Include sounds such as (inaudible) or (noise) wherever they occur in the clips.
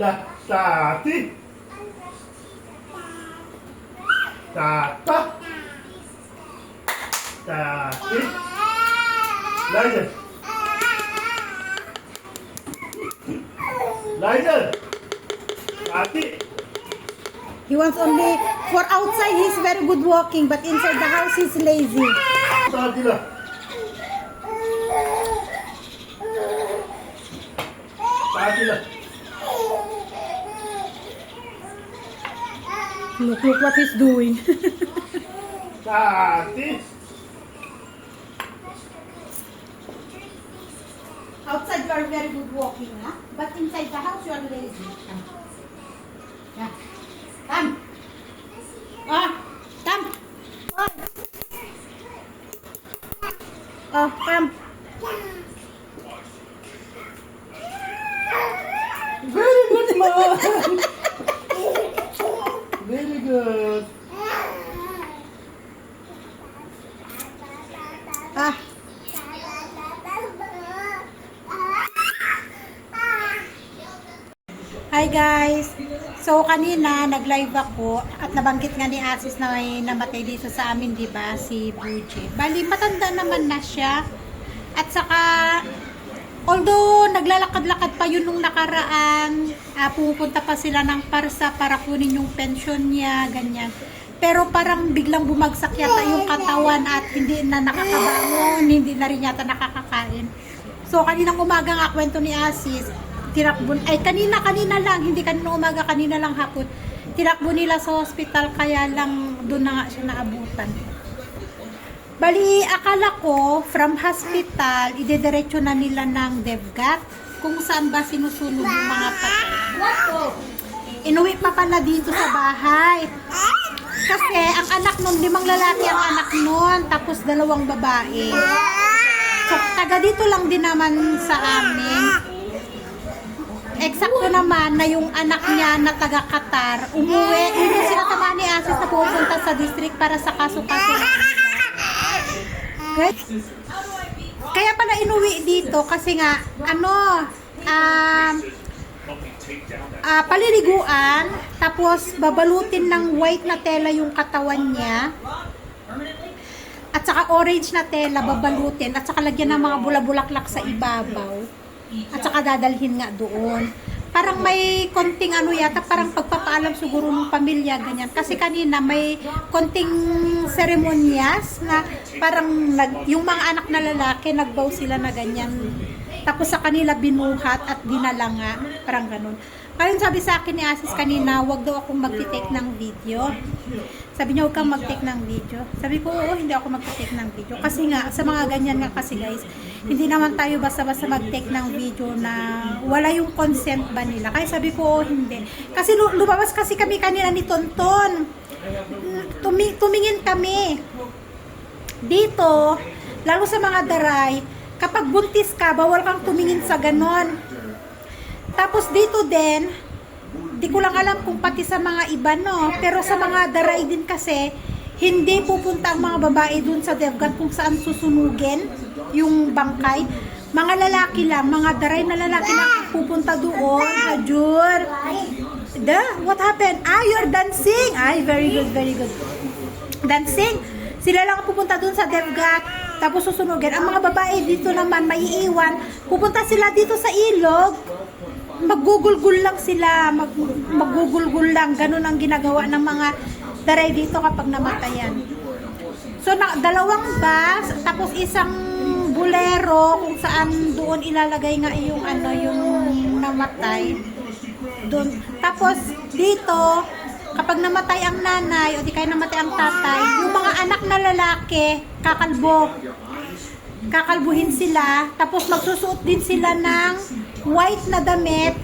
Tati. Tata. Tati. Liza. Liza. Tati. He wants only, for outside he's very good walking, but inside the house he's lazy. Tati la. Tati la. Look, look what he's doing. (laughs) Tati. outside you are very good walking, huh? But inside the house you are lazy. Come. Yeah. Come. Ah, come. Oh. Oh, come. Very good, mom. Very good. Ah, Hi guys! So kanina nag-live ako at nabanggit nga ni Asis na may namatay dito sa amin, di ba? Si Buji. Bali, matanda naman na siya. At saka, although naglalakad-lakad pa yun nung nakaraan, ah, pupunta pa sila ng parsa para kunin yung pension niya, ganyan. Pero parang biglang bumagsak yata yung katawan at hindi na nakakabangon, hindi na rin yata nakakakain. So kaninang umaga nga kwento ni Asis, tinakbo, ay kanina kanina lang, hindi kanina umaga, kanina lang hapon. Tinakbo nila sa hospital kaya lang doon na nga siya naabutan. Bali, akala ko from hospital, idediretso na nila ng DevGat kung saan ba sinusunod yung mga patay. Inuwi pa pala dito sa bahay. Kasi ang anak nun, limang lalaki ang anak nun, tapos dalawang babae. So, taga dito lang din naman sa amin. Eksakto naman na yung anak niya na taga Qatar, umuwi, yun yung sinasama ni Asis na pupunta sa district para sa kaso-kaso. Guys, kaya pala inuwi dito kasi nga, ano, um, ah paliliguan, tapos babalutin ng white na tela yung katawan niya. At saka orange na tela babalutin at saka lagyan ng mga bula-bulaklak sa ibabaw. At saka dadalhin nga doon. Parang may konting ano yata, parang pagpapaalam siguro ng pamilya, ganyan. Kasi kanina may konting seremonyas na parang nag, yung mga anak na lalaki, nagbaw sila na ganyan. Tapos sa kanila binuhat at dinala nga, parang ganun. Kaya sabi sa akin ni Asis kanina, wag daw akong mag-take ng video. Sabi niya, huwag kang mag-take ng video. Sabi ko, oo, hindi ako mag-take ng video. Kasi nga, sa mga ganyan nga kasi guys, hindi naman tayo basta-basta mag-take ng video na wala yung consent ba nila. Kaya sabi ko, oh, hindi. Kasi lu- lumabas kasi kami kanina ni Tonton. Tumi- tumingin kami. Dito, lalo sa mga daray, kapag buntis ka, bawal kang tumingin sa ganon. Tapos dito din, di ko lang alam kung pati sa mga iba no, pero sa mga daray din kasi, hindi pupunta ang mga babae dun sa DevGat kung saan susunugin yung bangkay. Mga lalaki lang, mga daray na lalaki lang ang pupunta doon. Hajur. Da, what happened? Ah, you're dancing. Ay, very good, very good. Dancing. Sila lang ang pupunta doon sa DevGat. Tapos susunugin. Ang mga babae dito naman, maiiwan. Pupunta sila dito sa ilog maggugulgul lang sila, mag, maggugulgul lang. Ganun ang ginagawa ng mga daray dito kapag namatayan. So, na, dalawang bus, tapos isang bulero kung saan doon ilalagay nga yung ano yung namatay. Doon. Tapos dito, kapag namatay ang nanay o di kaya namatay ang tatay, yung mga anak na lalaki, kakalbo. Kakalbuhin sila, tapos magsusuot din sila ng white na damit.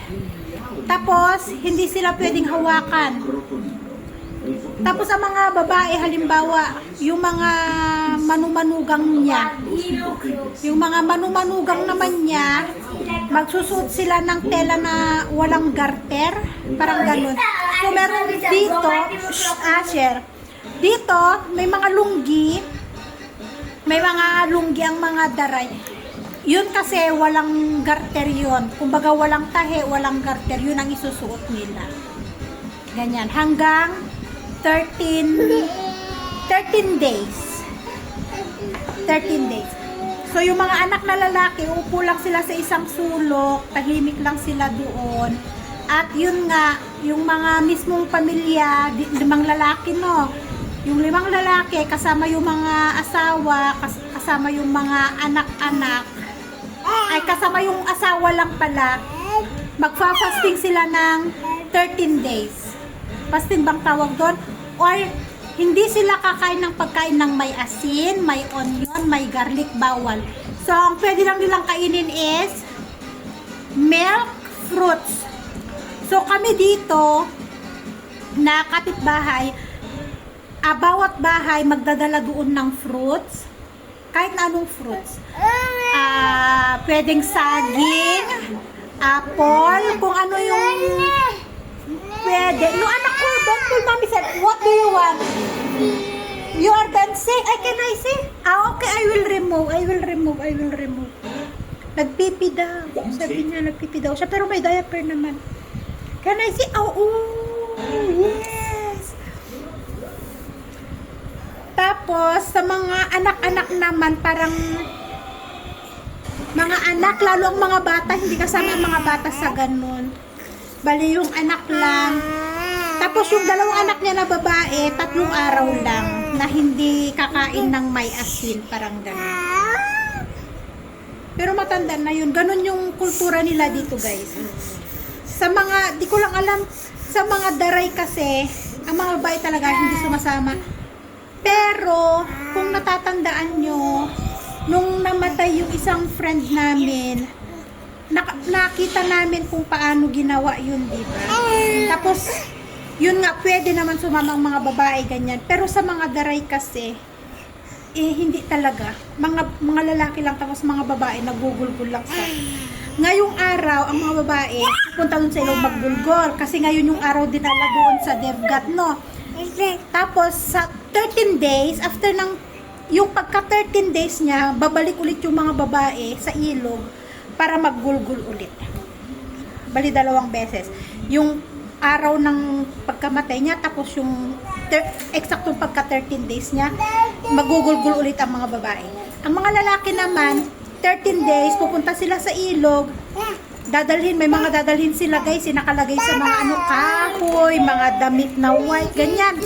Tapos, hindi sila pwedeng hawakan. Tapos ang mga babae, halimbawa, yung mga manumanugang niya, yung mga manumanugang naman niya, magsusuot sila ng tela na walang garter, parang ganun. So meron dito, shh, Asher, dito, may mga lunggi, may mga lunggi ang mga daray. yun kasi walang garter yun. Kumbaga walang tahe, walang garter. Yun ang isusuot nila. Ganyan. Hanggang 13 13 days. 13 days. So, yung mga anak na lalaki, upo lang sila sa isang sulok, tahimik lang sila doon. At yun nga, yung mga mismong pamilya, limang lalaki, no? Yung limang lalaki, kasama yung mga asawa, kas- kasama yung mga anak-anak, ay kasama yung asawa lang pala, magfa-fasting sila ng 13 days. Fasting bang tawag doon? Or hindi sila kakain ng pagkain ng may asin, may onion, may garlic, bawal. So, ang pwede lang nilang kainin is milk, fruits. So, kami dito, na kapitbahay, ah, bawat bahay magdadala doon ng fruits. Kahit na anong fruits. Ah, pwedeng saging, apple, kung ano yung pwede. Yung anak ko, don't pull mommy said, what do you want? You are dancing? I can I see? Ah, okay, I will remove. I will remove. I will remove. Nagpipi daw. Sabi niya, nagpipi daw siya. Pero may diaper naman. Can I see? Oh, oh yes. Tapos, sa mga anak-anak naman, parang mga anak, lalo ang mga bata, hindi kasama ang mga bata sa ganun. Bali yung anak lang. Tapos yung dalawang anak niya na babae, tatlong araw lang na hindi kakain ng may asin, parang ganun. Pero matanda na yun. Ganun yung kultura nila dito, guys. Sa mga, di ko lang alam, sa mga daray kasi, ang mga babae talaga hindi sumasama. Pero, kung natatandaan nyo, nung namatay yung isang friend namin, nak- nakita namin kung paano ginawa yun, di ba? Tapos, yun nga, pwede naman sumama ang mga babae, ganyan. Pero sa mga daray kasi, eh, hindi talaga. Mga, mga lalaki lang, tapos mga babae, nagugulgul lang sa... Ngayong araw, ang mga babae, punta dun sa ilong maggulgol. Kasi ngayon yung araw dinala doon sa Devgat, no? Tapos, sa 13 days, after ng, yung pagka 13 days niya, babalik ulit yung mga babae sa ilog para maggulgul ulit. Bali, dalawang beses. Yung araw ng pagkamatay niya, tapos yung eksaktong pagka 13 days niya, magugulgul ulit ang mga babae. Ang mga lalaki naman, 13 days, pupunta sila sa ilog, dadalhin, may mga dadalhin sila guys, sinakalagay sa mga ano, kahoy, mga damit na white, ganyan.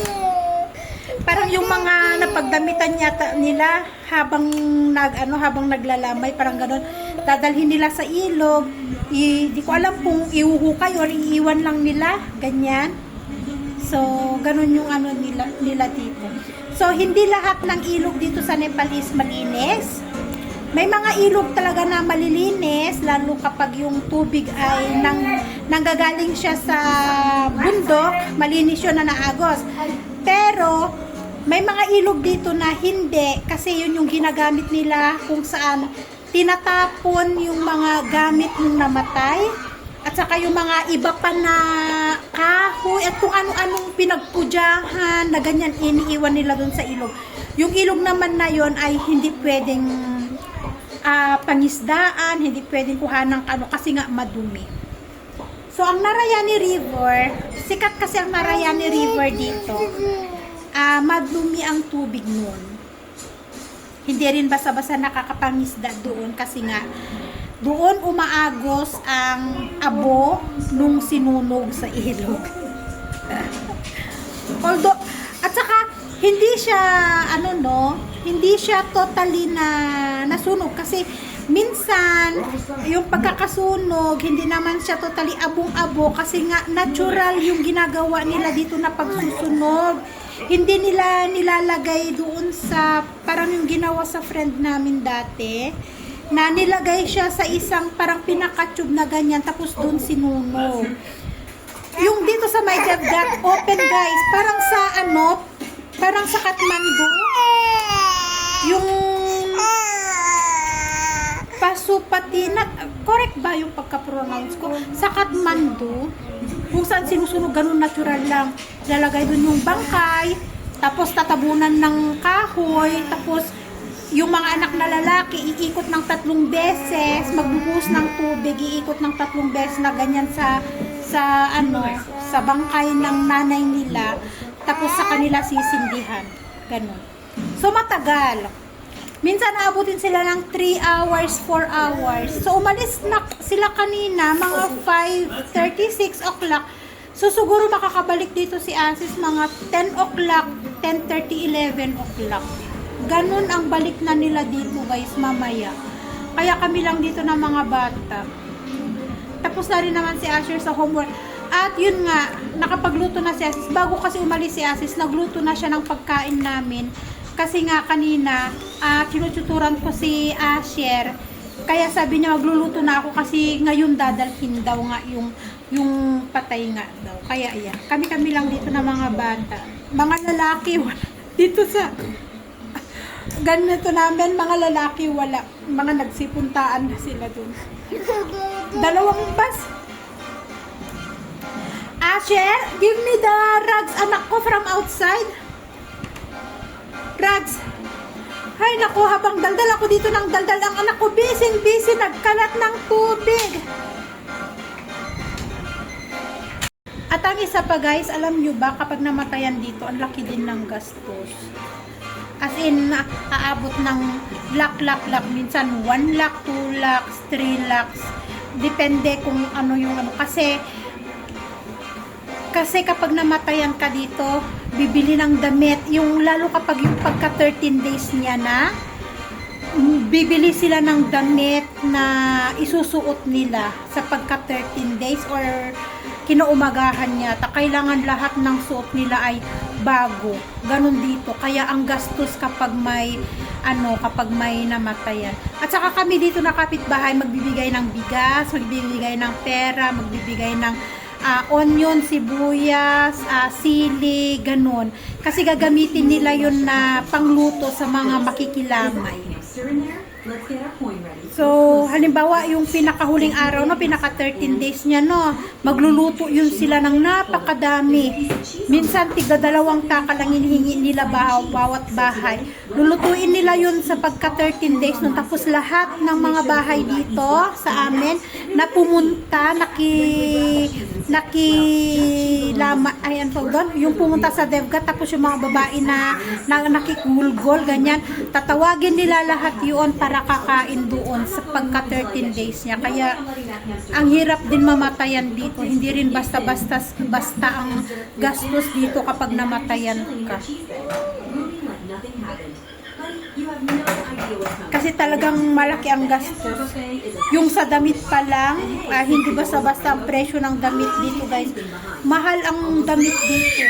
Parang yung mga napagdamitan yata nila habang nag ano habang naglalamay parang gano'n dadalhin nila sa ilog. I, di ko alam kung iuhukay or iiwan lang nila ganyan. So ganun yung ano nila, nila dito. So hindi lahat ng ilog dito sa Nepal is malinis. May mga ilog talaga na malilinis lalo kapag yung tubig ay nang nanggagaling siya sa bundok malinis yun na naagos. Pero may mga ilog dito na hindi kasi yun yung ginagamit nila kung saan tinatapon yung mga gamit ng namatay at saka yung mga iba pa na kahoy at kung ano-anong pinagpudyahan na ganyan iniiwan nila dun sa ilog. Yung ilog naman na yon ay hindi pwedeng ah, pangisdaan, hindi pwedeng kuha ng ano kasi nga madumi. So ang Narayani River, sikat kasi ang Narayani River dito ah madumi ang tubig noon. Hindi rin basta-basta nakakapangisda doon kasi nga doon umaagos ang abo nung sinunog sa ilog. (laughs) Although, at saka, hindi siya, ano no, hindi siya totally na nasunog kasi minsan, yung pagkakasunog, hindi naman siya totally abong-abo kasi nga natural yung ginagawa nila dito na pagsusunog. Hindi nila nilalagay doon sa, parang yung ginawa sa friend namin dati, na nilagay siya sa isang parang pinakatube na ganyan, tapos doon sinunog. Yung dito sa may Javgat, open guys, parang sa ano, parang sa Kathmandu, yung Pasupatina, correct ba yung pagka-pronounce ko? Sa Kathmandu, kung saan sinusunog, ganun natural lang. Lalagay dun yung bangkay, tapos tatabunan ng kahoy, tapos yung mga anak na lalaki, iikot ng tatlong beses, magbubuhos ng tubig, iikot ng tatlong beses na ganyan sa sa ano, sa bangkay ng nanay nila, tapos sa kanila sisindihan. Ganun. So matagal. Minsan naabutin sila ng 3 hours, 4 hours. So umalis na sila kanina, mga 5.36 o'clock. So siguro makakabalik dito si Asis mga 10 o'clock, 10.30, 11 o'clock. Ganun ang balik na nila dito guys mamaya. Kaya kami lang dito ng mga bata. Tapos na rin naman si Asher sa homework. At yun nga, nakapagluto na si Asis. Bago kasi umalis si Asis, nagluto na siya ng pagkain namin. Kasi nga kanina, uh, kinututuran ko si Asher. Kaya sabi niya magluluto na ako kasi ngayon dadalhin daw nga yung yung patay nga daw. Kaya ayan, kami-kami lang dito na mga bata. Mga lalaki (laughs) wala dito sa ganito namin, mga lalaki wala. Mga nagsipuntaan na sila dun. Dalawang bus. Asher, give me the rugs anak ko from outside. Rugs. Ay, naku, habang daldal ako dito ng daldal, ang anak ko busy-busy, nagkalat ng tubig. At ang isa pa guys, alam nyo ba, kapag namatayan dito, ang laki din ng gastos. As in, aabot ng lakh, lakh, lakh. Minsan 1 lakh, 2 lakhs, 3 lakhs. Depende kung ano yung ano. Kasi, kasi kapag namatayan ka dito, bibili ng damit. Yung lalo kapag yung pagka 13 days niya na, bibili sila ng damit na isusuot nila sa pagka 13 days or kinuumagahan niya. Ta kailangan lahat ng suot nila ay bago. Ganon dito. Kaya ang gastos kapag may ano, kapag may namatayan. At saka kami dito na kapitbahay magbibigay ng bigas, magbibigay ng pera, magbibigay ng ah, onion, sibuyas, ah, sili, ganun. Kasi gagamitin nila yun na pangluto sa mga makikilamay. So, halimbawa, yung pinakahuling araw, no, pinaka 13 days niya, no, magluluto yun sila ng napakadami. Minsan, tigda dalawang taka lang hinihingi nila bahaw, bawat bahay. Lulutuin nila yun sa pagka 13 days, no, tapos lahat ng mga bahay dito sa amin, na pumunta, naki, naki, lama, ay, ano doon? Yung pumunta sa DevGat, tapos yung mga babae na, na nakikugulgol, ganyan, tatawagin nila lahat yun para kakain doon sa pagka 13 days niya. Kaya, ang hirap din mamatayan dito. Hindi rin basta-basta basta ang gastos dito kapag namatayan ka. You have no. Kasi talagang malaki ang gastos. Yung sa damit pa lang, ah, hindi basta-basta ang presyo ng damit dito guys. Mahal ang damit dito.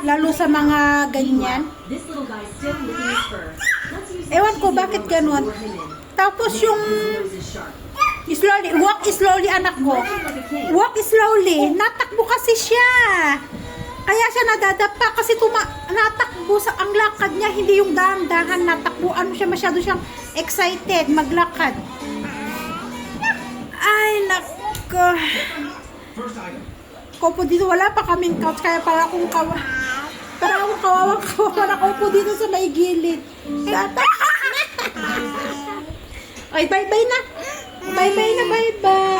Lalo sa mga ganyan. Ewan ko bakit ganun. Tapos yung slowly, walk slowly anak ko. Walk slowly. Natakbo kasi siya. Kaya siya nadadapa kasi tuma natakbo sa ang lakad niya, hindi yung dahan-dahan natakbo. Ano siya, masyado siyang excited maglakad. Ay, nako. Kopo dito, wala pa kaming couch, kaya para akong kawa. Para akong kawawang kawawa na kopo dito sa may gilid. Ay, bye-bye na. Bye-bye na, bye-bye.